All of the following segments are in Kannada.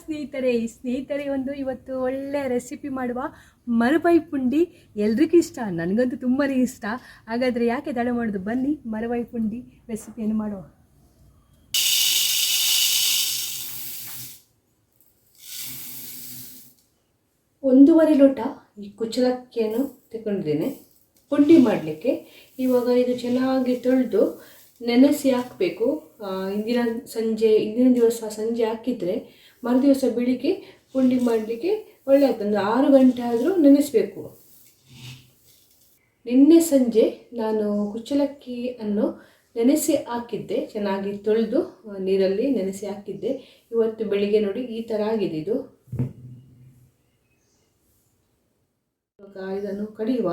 ಸ್ನೇಹಿತರೆ. ಸ್ನೇಹಿತರೆ ಒಂದು ಇವತ್ತು ಒಳ್ಳೆ ರೆಸಿಪಿ ಮಾಡುವ ಮರಬೈ ಪುಂಡಿ ಎಲ್ರಿಗೂ ಇಷ್ಟ, ನನಗಂತೂ ತುಂಬಾ ಇಷ್ಟ. ಹಾಗಾದರೆ ಯಾಕೆ ತಡ ಮಾಡೋದು? ಬನ್ನಿ ಮರಬೈ ಪುಂಡಿ ರೆಸಿಪಿಯನ್ನು ಮಾಡುವ ಒಂದೂವರೆ ಲೋಟ ಈ ಕುಚ್ಚಲಕ್ಕಿಯನ್ನು ತಗೊಂಡಿದ್ದೇನೆ ಪುಂಡಿ ಮಾಡಲಿಕ್ಕೆ. ಇವಾಗ ಇದು ಚೆನ್ನಾಗಿ ತೊಳೆದು ನೆನೆಸಿ ಹಾಕಬೇಕು. ಇಂದಿನ ಸಂಜೆ, ಇಂದಿನ ದಿವಸ ಸಂಜೆ ಹಾಕಿದರೆ ಮರುದಿವಸ ಬೆಳಿಗ್ಗೆ ಪುಂಡಿ ಮಾಡಲಿಕ್ಕೆ ಒಳ್ಳೆ ಒಂದು ಆರು ಗಂಟೆ ಆದರೂ ನೆನೆಸಬೇಕು. ನಿನ್ನೆ ಸಂಜೆ ನಾನು ಕುಚ್ಚಲಕ್ಕಿ ಅನ್ನು ನೆನೆಸಿ ಹಾಕಿದ್ದೆ, ಚೆನ್ನಾಗಿ ತೊಳೆದು ನೀರಲ್ಲಿ ನೆನೆಸಿ ಹಾಕಿದ್ದೆ. ಇವತ್ತು ಬೆಳಿಗ್ಗೆ ನೋಡಿ ಈ ಥರ ಆಗಿದೆ ಇದು. ಇದನ್ನು ಕಡಿಯುವ.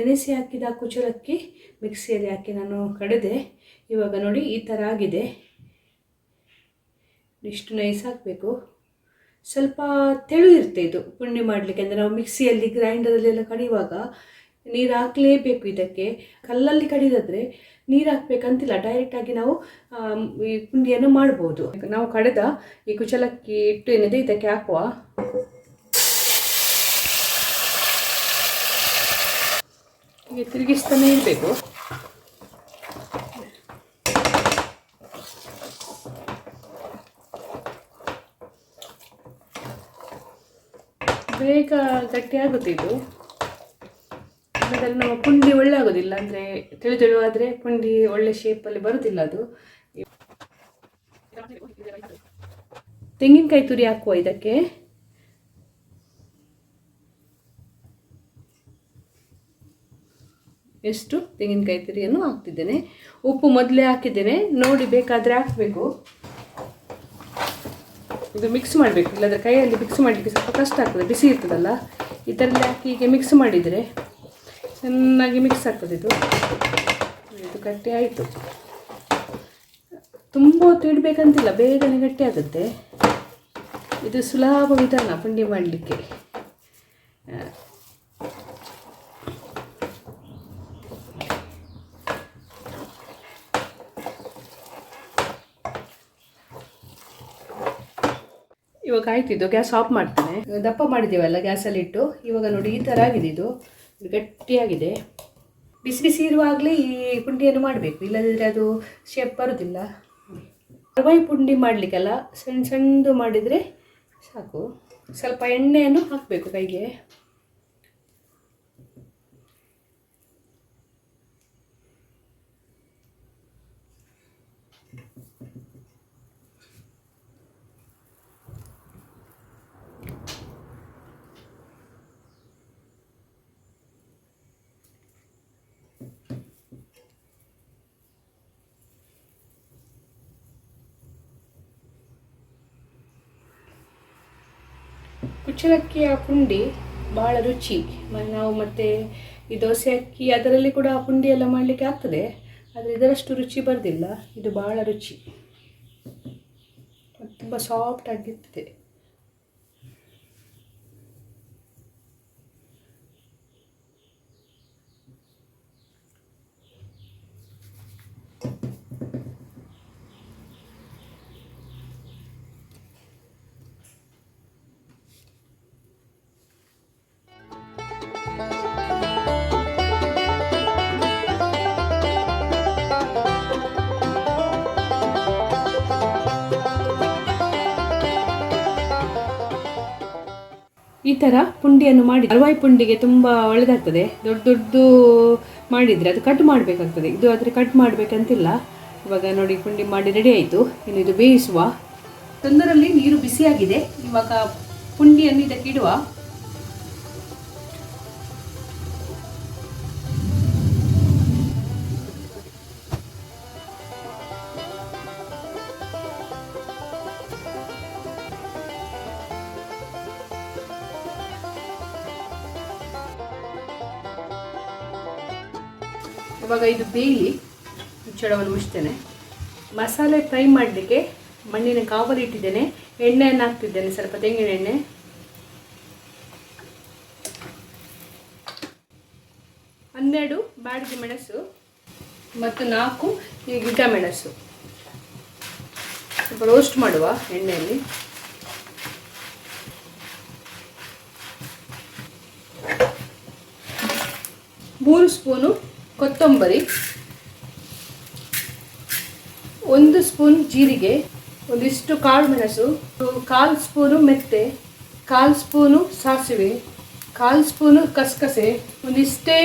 ನೆನೆಸಿ ಹಾಕಿದ ಕುಚಲಕ್ಕಿ ಮಿಕ್ಸಿಯಲ್ಲಿ ಹಾಕಿ ನಾನು ಕಡಿದೆ. ಇವಾಗ ನೋಡಿ ಈ ಥರ ಆಗಿದೆ. ಇಷ್ಟು ನೈಸ್ ಹಾಕಬೇಕು. ಸ್ವಲ್ಪ ತೆಳು ಇರುತ್ತೆ ಇದು ಪುಂಡಿ ಮಾಡಲಿಕ್ಕೆ. ಅಂದರೆ ನಾವು ಮಿಕ್ಸಿಯಲ್ಲಿ ಗ್ರೈಂಡರಲ್ಲೆಲ್ಲ ಕಡಿಯುವಾಗ ನೀರು ಹಾಕಲೇಬೇಕು ಇದಕ್ಕೆ. ಕಲ್ಲಲ್ಲಿ ಕಡಿದಾದರೆ ನೀರು ಹಾಕಬೇಕಂತಿಲ್ಲ. ಡೈರೆಕ್ಟಾಗಿ ನಾವು ಈ ಪುಂಡಿಯನ್ನು ಮಾಡ್ಬೋದು. ನಾವು ಕಡೆದ ಈ ಕುಚಲಕ್ಕಿ ಇಟ್ಟು ಏನಿದೆ ಇದಕ್ಕೆ ಹಾಕುವ. ಹೀಗೆ ತಿರುಗಿಸ್ತಾನೆ ಇರಬೇಕು. ಬೇಗ ಗಟ್ಟಿ ಆಗುತ್ತೆ ಇದು. ಆಮೇಲೆ ನಮ್ಮ ಪುಂಡಿ ಒಳ್ಳೆ ಆಗೋದಿಲ್ಲ ಅಂದರೆ ತಿಳಿ ತಿಳು ಆದರೆ ಪುಂಡಿ ಒಳ್ಳೆ ಶೇಪಲ್ಲಿ ಬರೋದಿಲ್ಲ ಅದು. ತೆಂಗಿನಕಾಯಿ ತುರಿ ಹಾಕುವ ಇದಕ್ಕೆ. ಎಷ್ಟು ತೆಂಗಿನಕಾಯಿ ತುರಿಯನ್ನು ಹಾಕ್ತಿದ್ದೇನೆ. ಉಪ್ಪು ಮೊದಲೇ ಹಾಕಿದ್ದೇನೆ. ನೋಡಿ ಬೇಕಾದರೆ ಹಾಕಬೇಕು. ಇದು ಮಿಕ್ಸ್ ಮಾಡಬೇಕು. ಇಲ್ಲಾದರೆ ಕೈಯಲ್ಲಿ ಮಿಕ್ಸ್ ಮಾಡಲಿಕ್ಕೆ ಸ್ವಲ್ಪ ಕಷ್ಟ ಆಗ್ತದೆ. ಬಿಸಿ ಇರ್ತದಲ್ಲ. ಈ ಥರಲ್ಲಿ ಹಾಕಿ ಹೀಗೆ ಮಿಕ್ಸ್ ಮಾಡಿದರೆ ಚೆನ್ನಾಗಿ ಮಿಕ್ಸ್ ಆಗ್ತದೆ ಇದು. ಇದು ಗಟ್ಟಿ ಆಯಿತು. ತುಂಬ ಹೊತ್ತು ಇಡಬೇಕಂತಿಲ್ಲ. ಬೇಗನೆ ಗಟ್ಟಿ ಆಗುತ್ತೆ. ಇದು ಸುಲಭ ವಿಧಾನ ಪುಂಡಿ ಮಾಡಲಿಕ್ಕೆ. ಇವಾಗ ಆಯ್ತು, ಇದು ಗ್ಯಾಸ್ ಆಫ್ ಮಾಡ್ತೇನೆ. ದಪ್ಪ ಮಾಡಿದ್ದೀವಲ್ಲ ಗ್ಯಾಸಲ್ಲಿ ಇಟ್ಟು ಇವಾಗ ನೋಡಿ ಈ ಥರ ಆಗಿದೆ ಇದು. ಇದು ಗಟ್ಟಿಯಾಗಿದೆ. ಬಿಸಿ ಬಿಸಿ ಇರುವಾಗಲೇ ಈ ಪುಂಡಿಯನ್ನು ಮಾಡಬೇಕು. ಇಲ್ಲದಿದ್ದರೆ ಅದು ಶೇಪ್ ಬರೋದಿಲ್ಲ. ರವಾಯಿ ಪುಂಡಿ ಮಾಡಲಿಕ್ಕೆಲ್ಲ ಸಣ್ಣ ಸಣ್ಣದು ಮಾಡಿದರೆ ಸಾಕು. ಸ್ವಲ್ಪ ಎಣ್ಣೆಯನ್ನು ಹಾಕಬೇಕು ಕೈಗೆ. ಕುಚ್ಚಲಕ್ಕಿಯ ಪುಂಡಿ ಭಾಳ ರುಚಿ. ನಾವು ಮತ್ತೆ ಈ ದೋಸೆ ಅಕ್ಕಿ ಅದರಲ್ಲಿ ಕೂಡ ಪುಂಡಿ ಎಲ್ಲ ಮಾಡಲಿಕ್ಕೆ ಆಗ್ತದೆ. ಆದರೆ ಇದರಷ್ಟು ರುಚಿ ಬರೋದಿಲ್ಲ. ಇದು ಭಾಳ ರುಚಿ. ತುಂಬ ಸಾಫ್ಟ್ ಆಗಿರ್ತದೆ. ಈ ಥರ ಪುಂಡಿಯನ್ನು ಮಾಡಿ, ಹಲವಾಯಿ ಪುಂಡಿಗೆ ತುಂಬ ಒಳ್ಳೆದಾಗ್ತದೆ. ದೊಡ್ಡ ದೊಡ್ಡದು ಮಾಡಿದರೆ ಅದು ಕಟ್ ಮಾಡಬೇಕಾಗ್ತದೆ. ಇದು ಆದರೆ ಕಟ್ ಮಾಡಬೇಕಂತಿಲ್ಲ. ಇವಾಗ ನೋಡಿ, ಪುಂಡಿ ಮಾಡಿ ರೆಡಿ ಆಯಿತು. ಇನ್ನು ಇದು ಬೇಯಿಸುವ. ತೊಂದರಲ್ಲಿ ನೀರು ಬಿಸಿಯಾಗಿದೆ. ಇವಾಗ ಪುಂಡಿಯನ್ನು ಇದಕ್ಕೆ ಇಡುವ. ಇವಾಗ ಇದು ಬೇಯಲಿ ಮುಚ್ಚಳವನ್ನು ಮುಚ್ತೇನೆ ಮಸಾಲೆ ಫ್ರೈ ಮಾಡಲಿಕ್ಕೆ ಮಣ್ಣಿನ ಕಾವಲು ಇಟ್ಟಿದ್ದೇನೆ, ಎಣ್ಣೆಯನ್ನು ಹಾಕ್ತಿದ್ದೇನೆ, ಸ್ವಲ್ಪ ತೆಂಗಿನ ಎಣ್ಣೆ. ಹನ್ನೆರಡು ಬಾಡಿಗೆ ಮೆಣಸು ಮತ್ತು ನಾಲ್ಕು ಈ ಗಿಡ್ಡ ಮೆಣಸು. ಸ್ವಲ್ಪ ರೋಸ್ಟ್ ಮಾಡುವ ಎಣ್ಣೆಯಲ್ಲಿ. ಮೂರು ಸ್ಪೂನು ಕೊತ್ತಂಬರಿ, ಒಂದು ಸ್ಪೂನ್ ಜೀರಿಗೆ, ಒಂದಿಷ್ಟು ಕಾಳು ಮೆಣಸು, ಕಾಲು ಸ್ಪೂನು ಮೆತ್ತೆ, ಕಾಲು ಸ್ಪೂನು ಸಾಸಿವೆ, ಕಾಲು ಸ್ಪೂನು ಕಸಕಸೆ, ಒಂದಿಷ್ಟೇ,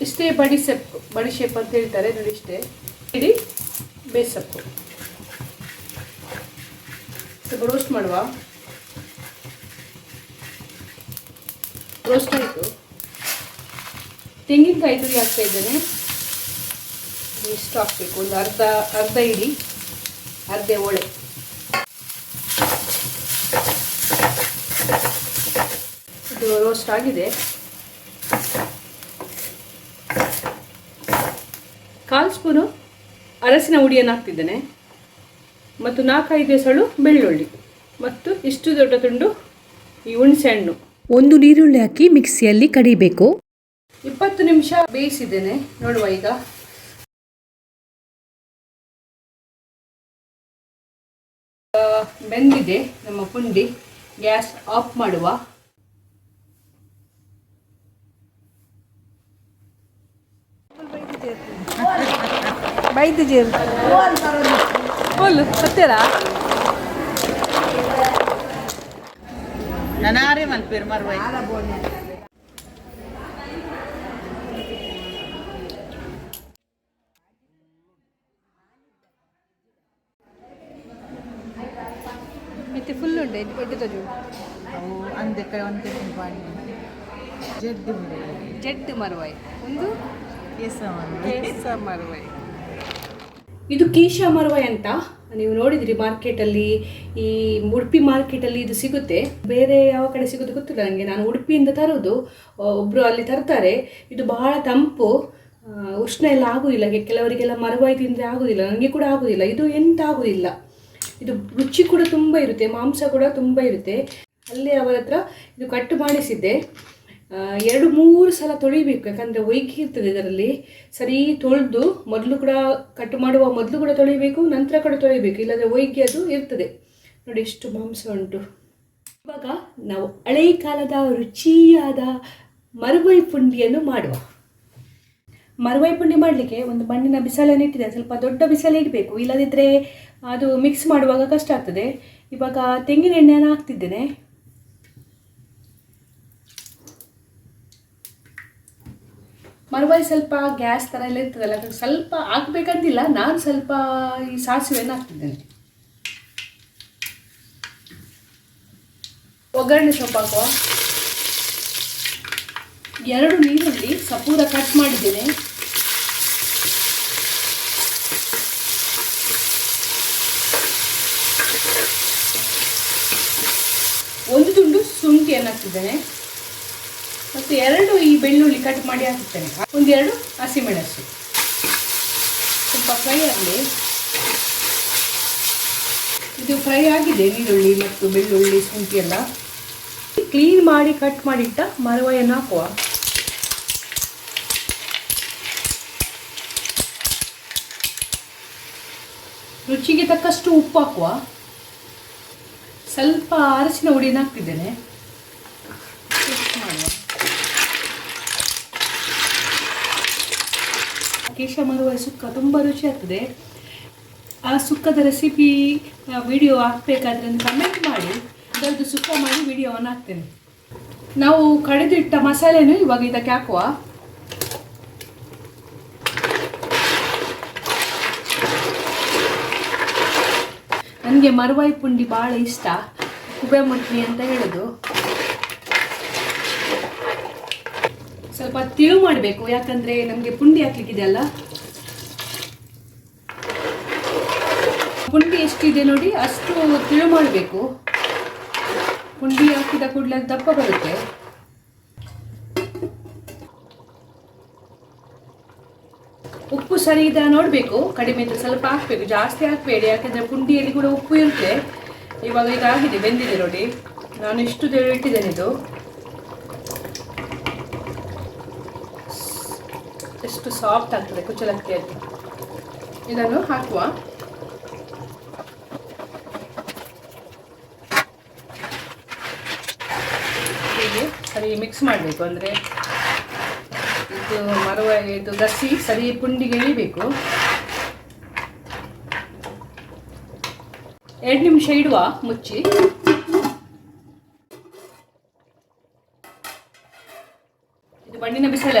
ಇಷ್ಟೇ ಬಡಿಸೊಪ್ಪು ಬಡಿಶೆಪ್ಪು ಅಂತ ಹೇಳ್ತಾರೆ ನೋಡಿ ಇಷ್ಟೇ. ಇಡೀ ಬೇಸಪ್ಪು. ಸ್ವಲ್ಪ ರೋಸ್ಟ್ ಮಾಡುವ. ರೋಸ್ಟ್ ಆಯಿತು. ತೆಂಗಿನಕಾಯಿ ತುರಿ ಹಾಕ್ತಾ ಇದ್ದೇನೆ. ಎಷ್ಟು ಹಾಕಬೇಕು? ಒಂದು ಅರ್ಧ ಅರ್ಧ ಇಡಿ, ಅರ್ಧ ಒಳೆ. ಇದು ರೋಸ್ಟ್ ಆಗಿದೆ. ಕಾಲು ಸ್ಪೂನು ಅರಸಿನ ಹುಡಿಯನ್ನು ಹಾಕ್ತಿದ್ದೇನೆ. ಮತ್ತು ನಾಲ್ಕೈದು ಎಸಳು ಬೆಳ್ಳುಳ್ಳಿ. ಮತ್ತು ಇಷ್ಟು ದೊಡ್ಡ ತುಂಡು ಈ ಹುಣಸೆ ಹಣ್ಣು. ಒಂದು ನೀರುಳ್ಳಿ ಹಾಕಿ ಮಿಕ್ಸಿಯಲ್ಲಿ ಕಡಿಬೇಕು. ಇಪ್ಪತ್ತು ನಿಮಿಷ ಬೇಯಿಸಿದ್ದೇನೆ ನೋಡುವ ಈಗ. ಆ, ಬೆಂದಿದೆ ನಮ್ಮ ಪುಂಡಿ ಗ್ಯಾಸ್ ಆಫ್ ಮಾಡುವ. ಬೈದು ಜೀರು. ಬೋಲು ಸತ್ಯರಾ ನಾನಾರೇ ಮಲ್ಪೇರು ಮರ್ವೈ. ಮತ್ತೆ ಫುಲ್ ಉಂಡೆ ಎಡ್ಡೆ ತಜು. ಅವು ಅಂದೆ ಕಡೆ ಒಂದು ಜಡ್ಡು ಮರವಾಯಿ ಒಂದು ಕೇಸ ಕೇಸ ಮರವಾಯಿ ಇದು ಕೀಶ ಮರವಾಯ್ ಅಂತ ನೀವು ನೋಡಿದ್ರಿ ಮಾರ್ಕೆಟಲ್ಲಿ ಈ ಉಡುಪಿ ಮಾರ್ಕೆಟಲ್ಲಿ ಇದು ಸಿಗುತ್ತೆ. ಬೇರೆ ಯಾವ ಕಡೆ ಸಿಗುತ್ತೆ ಗೊತ್ತಿಲ್ಲ ನನಗೆ ನಾನು ಉಡುಪಿಯಿಂದ ತರೋದು ಒಬ್ಬರು ಅಲ್ಲಿ ತರ್ತಾರೆ. ಇದು ಬಹಳ ತಂಪು ಉಷ್ಣ ಎಲ್ಲ ಆಗೋದಿಲ್ಲ. ಕೆಲವರಿಗೆಲ್ಲ ಮರವಾಯಿ ತಿಂದರೆ ಆಗೋದಿಲ್ಲ ನನಗೆ ಕೂಡ ಆಗೋದಿಲ್ಲ. ಇದು ಎಂತ ಆಗುವುದಿಲ್ಲ ಇದು ರುಚಿ ಕೂಡ ತುಂಬ ಇರುತ್ತೆ, ಮಾಂಸ ಕೂಡ ತುಂಬ ಇರುತ್ತೆ. ಅಲ್ಲಿ ಅವರ ಹತ್ರ ಇದು ಕಟ್ಟು ಮಾಡಿಸಿದ್ದೆ. ಎರಡು ಮೂರು ಸಲ ತೊಳಿಬೇಕು, ಯಾಕಂದರೆ ಒಯ್ಗಿ ಇರ್ತದೆ ಇದರಲ್ಲಿ. ಸರಿ, ತೊಳೆದು ಮೊದಲು ಕೂಡ ಕಟ್ಟು ಮಾಡುವ ಮೊದಲು ಕೂಡ ತೊಳಿಬೇಕು, ನಂತರ ಕೂಡ ತೊಳಿಬೇಕು, ಇಲ್ಲದ್ರೆ ಒಯ್ಗಿ ಅದು ಇರ್ತದೆ. ನೋಡಿ ಎಷ್ಟು ಮಾಂಸ ಉಂಟು. ಇವಾಗ ನಾವು ಹಳೆ ಕಾಲದ ರುಚಿಯಾದ ಮರುವೈ ಪುಂಡಿಯನ್ನು ಮಾಡುವ. ಮರುವೈ ಪುಂಡಿ ಮಾಡಲಿಕ್ಕೆ ಒಂದು ಮಣ್ಣಿನ ಬಿಸಲನ್ನು ಇಟ್ಟಿದೆ ಸ್ವಲ್ಪ ದೊಡ್ಡ ಬಿಸಲು ಇಡಬೇಕು ಇಲ್ಲದಿದ್ದರೆ ಅದು ಮಿಕ್ಸ್ ಮಾಡುವಾಗ ಕಷ್ಟ ಆಗ್ತದೆ. ಇವಾಗ ತೆಂಗಿನ ಎಣ್ಣೆಯನ್ನು ಹಾಕ್ತಿದ್ದೇನೆ. ಮರವಾಗಿ ಸ್ವಲ್ಪ ಗ್ಯಾಸ್ ಥರ ಎಲ್ಲ ಇರ್ತದಲ್ಲ ಸ್ವಲ್ಪ ಹಾಕ್ಬೇಕಂತಿಲ್ಲ, ನಾನು ಸ್ವಲ್ಪ ಈ ಸಾಸಿವೆಯನ್ನು ಹಾಕ್ತಿದ್ದೇನೆ. ಒಗ್ಗರಣೆ ಸೊಪ್ಪು ಹಾಕುವ. ಎರಡು ನೀರುಳ್ಳಿ, ಸಪೂರ ಕಟ್ ಮಾಡಿದ್ದೇನೆ ಒಂದು ತುಂಡು ಶುಂಠಿಯನ್ನು ಹಾಕ್ತಿದ್ದೇನೆ ಮತ್ತು ಎರಡು ಈ ಬೆಳ್ಳುಳ್ಳಿ ಕಟ್ ಮಾಡಿ ಹಾಕುತ್ತೇನೆ ಒಂದೆರಡು ಹಸಿಮೆಣಸು. ಸ್ವಲ್ಪ ಫ್ರೈ ಆಗಲಿ. ಇದು ಫ್ರೈ ಆಗಿದೆ ನೀರುಳ್ಳಿ ಮತ್ತು ಬೆಳ್ಳುಳ್ಳಿ, ಶುಂಠಿ ಎಲ್ಲ. ಕ್ಲೀನ್ ಮಾಡಿ ಕಟ್ ಮಾಡಿಟ್ಟ ಮರವಾಯನ್ನು ಹಾಕುವ. ರುಚಿಗೆ ತಕ್ಕಷ್ಟು ಉಪ್ಪು ಹಾಕುವ. ಸ್ವಲ್ಪ ಅರಸಿನ ಹುಡಿನ ಹಾಕ್ತಿದ್ದೇನೆ. ಮಾಡುವ? ಕೇಶ ಮರುವ ಸುಕ್ಕ ತುಂಬ ರುಚಿ ಆಗ್ತದೆ. ಆ ಸುಕ್ಕದ ರೆಸಿಪಿ ವಿಡಿಯೋ ಹಾಕ್ಬೇಕಾದ್ರೆ ಕಮೆಂಟ್ ಮಾಡಿ. ಅದರದ್ದು ಸುಕ್ಕ ಮಾಡಿ ವಿಡಿಯೋವನ್ನು ಹಾಕ್ತೇನೆ. ನಾವು ಕಡೆದಿಟ್ಟ ಮಸಾಲೆನೂ ಇವಾಗ ಇದಕ್ಕೆ ಹಾಕುವ. ನನಗೆ ಮರುವಾಯಿ ಪುಂಡಿ ಭಾಳ ಇಷ್ಟ. ಕುಬೆ ಮುಟ್ಲಿ ಅಂತ ಹೇಳೋದು. ಸ್ವಲ್ಪ ತಿಳು ಮಾಡಬೇಕು. ಯಾಕಂದರೆ ನಮಗೆ ಪುಂಡಿ ಹಾಕ್ಲಿಕ್ಕಿದೆ ಅಲ್ಲ? ಪುಂಡಿ ಎಷ್ಟಿದೆ ನೋಡಿ, ಅಷ್ಟು ತಿಳು ಮಾಡಬೇಕು. ಪುಂಡಿ ಹಾಕಿದ ಕೂಡಲೇ ದಪ್ಪ ಬರುತ್ತೆ. ಉಪ್ಪು ಸರಿ ಇದೆ ನೋಡಬೇಕು. ಕಡಿಮೆ ಇದ್ರೆ ಸ್ವಲ್ಪ ಹಾಕ್ಬೇಕು, ಜಾಸ್ತಿ ಹಾಕಬೇಡಿ. ಯಾಕಂದ್ರೆ ಪುಂಡಿಯಲ್ಲಿ ಕೂಡ ಉಪ್ಪು ಇರುತ್ತೆ. ಇವಾಗ ಇದಾಗಿದೆ, ಬೆಂದಿದೆ ನೋಡಿ. ನಾನು ಇಷ್ಟು ಇಟ್ಟಿದ್ದೇನೆ ಇದು. ಎಷ್ಟು ಸಾಫ್ಟ್ ಆಗ್ತದೆ ಕುಚ್ಚಲಕ್ಕಿಯಲ್ಲಿ ಇದನ್ನು ಹಾಕುವ. ಹೀಗೆ ಸರಿ ಮಿಕ್ಸ್ ಮಾಡಬೇಕು, ಅಂದರೆ ಇದು ಮರವ, ಇದು ಗಸಿ ಸರಿ ಪುಂಡಿಗೆ ಇಳಿಬೇಕು. ಎರಡು ನಿಮಿಷ ಇಡುವ, ಮುಚ್ಚಿ ಇದು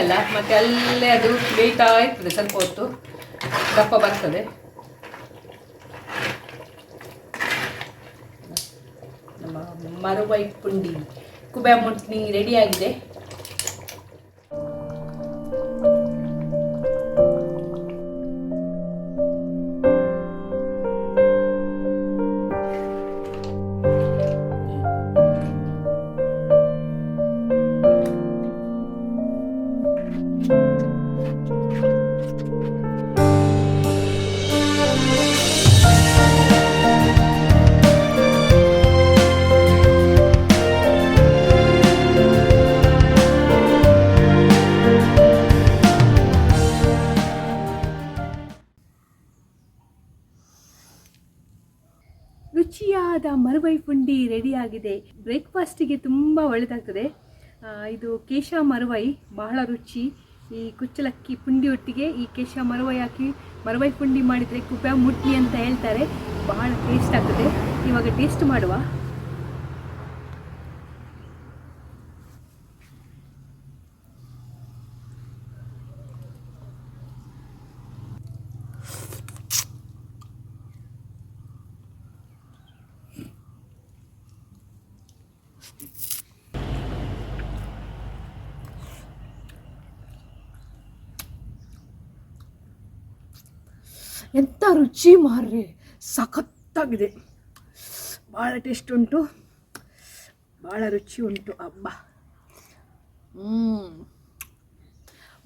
ಬಿಸಿಲಲ್ಲ ಮತ್ತೆ ಅಲ್ಲೇ ಅದು ಬೇಯ್ತಾ ಇರ್ತದೆ, ಸ್ವಲ್ಪ ಹೊತ್ತು ದಪ್ಪ ಬರ್ತದೆ. ನಮ್ಮ ಮರುವೈ ಪುಂಡಿ ಕುಬೆ ಮುಟ್ನಿ ರೆಡಿಯಾಗಿದೆ. ರುಚಿಯಾದ ಮರವೈ ಪುಂಡಿ ರೆಡಿಯಾಗಿದೆ. ಬ್ರೇಕ್ಫಾಸ್ಟಿಗೆ ತುಂಬ ಒಳ್ಳೆಯದಾಗ್ತದೆ ಇದು ಕೇಶ ಮರವೈ, ಬಹಳ ರುಚಿ. ಈ ಕುಚ್ಚಲಕ್ಕಿ ಪುಂಡಿ ಒಟ್ಟಿಗೆ ಈ ಕೇಶ ಮರವೈ ಹಾಕಿ, ಮರವೈ ಪುಂಡಿ ಮಾಡಿದರೆ ಕುಬ್ಬ ಮುಟ್ಟಿ ಅಂತ ಹೇಳ್ತಾರೆ. ಬಹಳ ಟೇಸ್ಟ್ ಆಗ್ತದೆ. ಇವಾಗ ಟೇಸ್ಟ್ ಮಾಡುವ. ಎಂಥ ರುಚಿ ಮಾರ್ರೆ. ಸಖತ್ತಾಗಿದೆ. ಭಾಳ ಟೇಸ್ಟ್ ಉಂಟು. ಭಾಳ ರುಚಿ ಉಂಟು. ಅಬ್ಬ.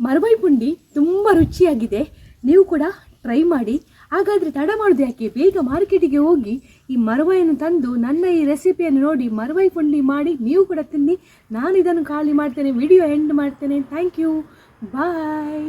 ಮರವೈ ಪುಂಡಿ ತುಂಬ ರುಚಿಯಾಗಿದೆ. ನೀವು ಕೂಡ ಟ್ರೈ ಮಾಡಿ. ಹಾಗಾದರೆ ತಡ ಮಾಡೋದು ಯಾಕೆ? ಬೇಗ ಮಾರ್ಕೆಟಿಗೆ ಹೋಗಿ ಈ ಮರವೈಯನ್ನು ತಂದು ನನ್ನ ಈ ರೆಸಿಪಿಯನ್ನು ನೋಡಿ ಮರವೈ ಪುಂಡಿ ಮಾಡಿ ನೀವು ಕೂಡ ತಿನ್ನಿ. ನಾನು ಇದನ್ನು ಖಾಲಿ ಮಾಡ್ತೇನೆ. ವಿಡಿಯೋ ಎಂಡ್ ಮಾಡ್ತೇನೆ. Thank you bye